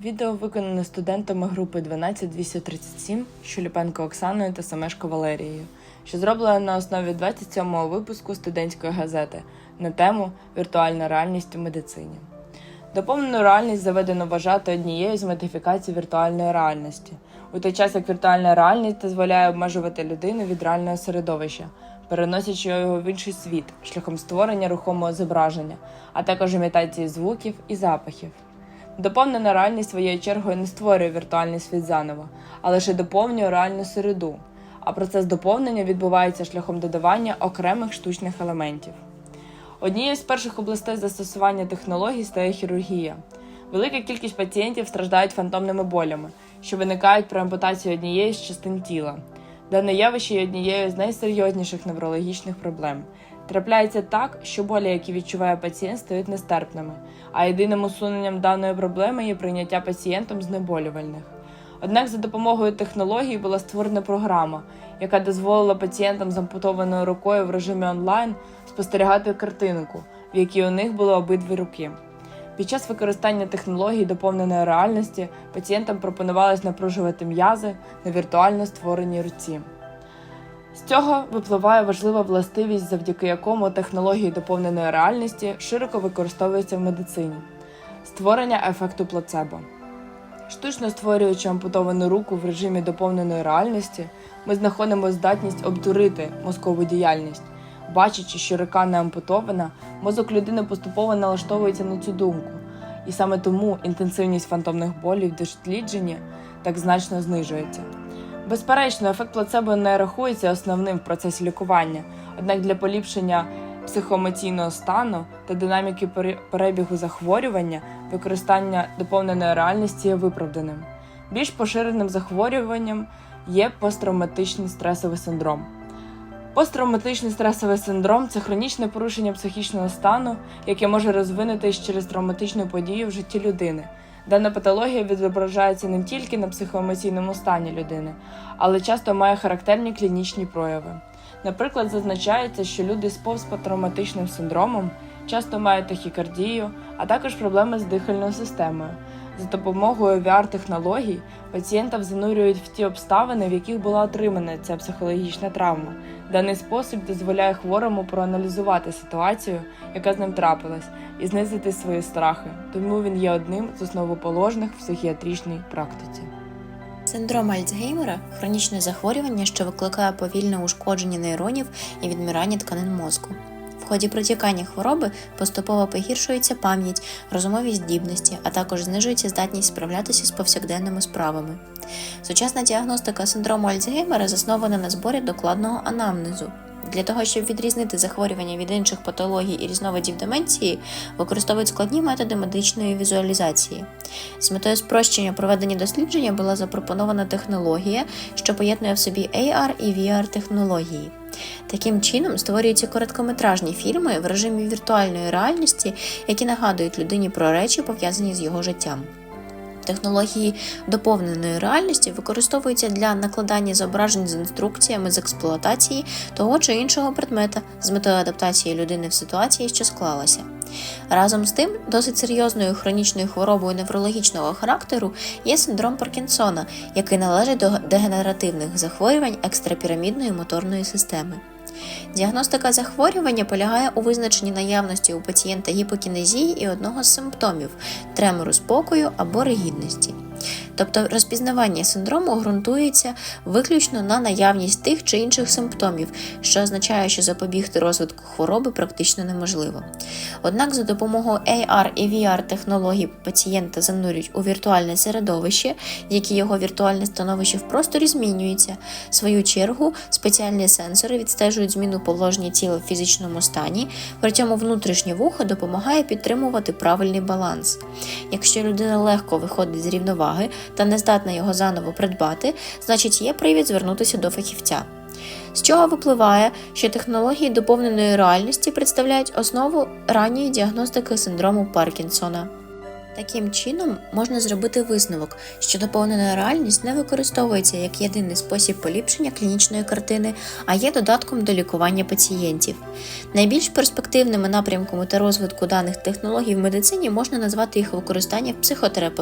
Відео виконане студентами групи 12237 Щуліпенко Оксаною та Самешко Валерією, що зроблено на основі 27-го випуску студентської газети на тему Віртуальна реальність у медицині. Доповнену реальність заведено вважати однією з модифікацій віртуальної реальності, у той час як віртуальна реальність дозволяє обмежувати людину від реального середовища, переносячи його в інший світ шляхом створення рухомого зображення, а також імітації звуків і запахів. Доповнена реальність своєю чергою не створює віртуальний світ заново, а лише доповнює реальну середу. А процес доповнення відбувається шляхом додавання окремих штучних елементів. Однією з перших областей застосування технологій стає хірургія. Велика кількість пацієнтів страждають фантомними болями, що виникають при ампутації однієї з частин тіла. Дане явище є однією з найсерйозніших неврологічних проблем. Трапляється так, що болі, які відчуває пацієнт, стають нестерпними, а єдиним усуненням даної проблеми є прийняття пацієнтом знеболювальних. Однак за допомогою технологій була створена програма, яка дозволила пацієнтам з ампутованою рукою в режимі онлайн спостерігати картинку, в якій у них були обидві руки. Під час використання технологій доповненої реальності пацієнтам пропонувалось напружувати м'язи на віртуально створеній руці. З цього випливає важлива властивість, завдяки якому технології доповненої реальності широко використовуються в медицині створення ефекту плацебо. Штучно створюючи ампутовану руку в режимі доповненої реальності, ми знаходимо здатність обдурити мозкову діяльність. Бачачи, що рука не ампутована, мозок людини поступово налаштовується на цю думку, і саме тому інтенсивність фантомних болів в дослідженні так значно знижується. Безперечно, ефект плацебо не рахується основним в процесі лікування, однак для поліпшення психоемоційного стану та динаміки перебігу захворювання використання доповненої реальності є виправданим. Більш поширеним захворюванням є посттравматичний стресовий синдром. Посттравматичний стресовий синдром це хронічне порушення психічного стану, яке може розвинутись через травматичну подію в житті людини. Дана патологія відображається не тільки на психоемоційному стані людини, але часто має характерні клінічні прояви. Наприклад, зазначається, що люди з посттравматичним синдромом часто мають тахікардію, а також проблеми з дихальною системою. За допомогою VR-технологій пацієнтів занурюють в ті обставини, в яких була отримана ця психологічна травма. Даний спосіб дозволяє хворому проаналізувати ситуацію, яка з ним трапилась, і знизити свої страхи. Тому він є одним з основоположних в психіатричній практиці. Синдром Альцгеймера хронічне захворювання, що викликає повільне ушкодження нейронів і відмирання тканин мозку. В ході протікання хвороби поступово погіршується пам'ять, розумові здібності, а також знижується здатність справлятися з повсякденними справами. Сучасна діагностика синдрому Альцгеймера заснована на зборі докладного анамнезу. Для того, щоб відрізнити захворювання від інших патологій і різновидів деменції, використовують складні методи медичної візуалізації. З метою спрощення проведення дослідження була запропонована технологія, що поєднує в собі AR і VR технології. Таким чином створюються короткометражні фільми в режимі віртуальної реальності, які нагадують людині про речі, пов'язані з його життям. Технології доповненої реальності використовуються для накладання зображень з інструкціями з експлуатації того чи іншого предмета з метою адаптації людини в ситуації, що склалася. Разом з тим, досить серйозною хронічною хворобою неврологічного характеру є синдром Паркінсона, який належить до дегенеративних захворювань екстрапірамідної моторної системи. Діагностика захворювання полягає у визначенні наявності у пацієнта гіпокінезії і одного з симптомів тремору спокою або ригідності. Тобто розпізнавання синдрому ґрунтується виключно на наявність тих чи інших симптомів, що означає, що запобігти розвитку хвороби практично неможливо. Однак за допомогою AR і VR технологій пацієнта занурюють у віртуальне середовище, в яке його віртуальне становище в просторі змінюється. В свою чергу спеціальні сенсори відстежують зміну положення тіла в фізичному стані, при цьому внутрішнє вухо допомагає підтримувати правильний баланс. Якщо людина легко виходить з рівноваги та не здатна його заново придбати, значить є привід звернутися до фахівця. З чого випливає, що технології доповненої реальності представляють основу ранньої діагностики синдрому Паркінсона. Таким чином можна зробити висновок, що доповнена реальність не використовується як єдиний спосіб поліпшення клінічної картини, а є додатком до лікування пацієнтів. Найбільш перспективними напрямками та розвитку даних технологій в медицині можна назвати їх використання в психотерапевтичній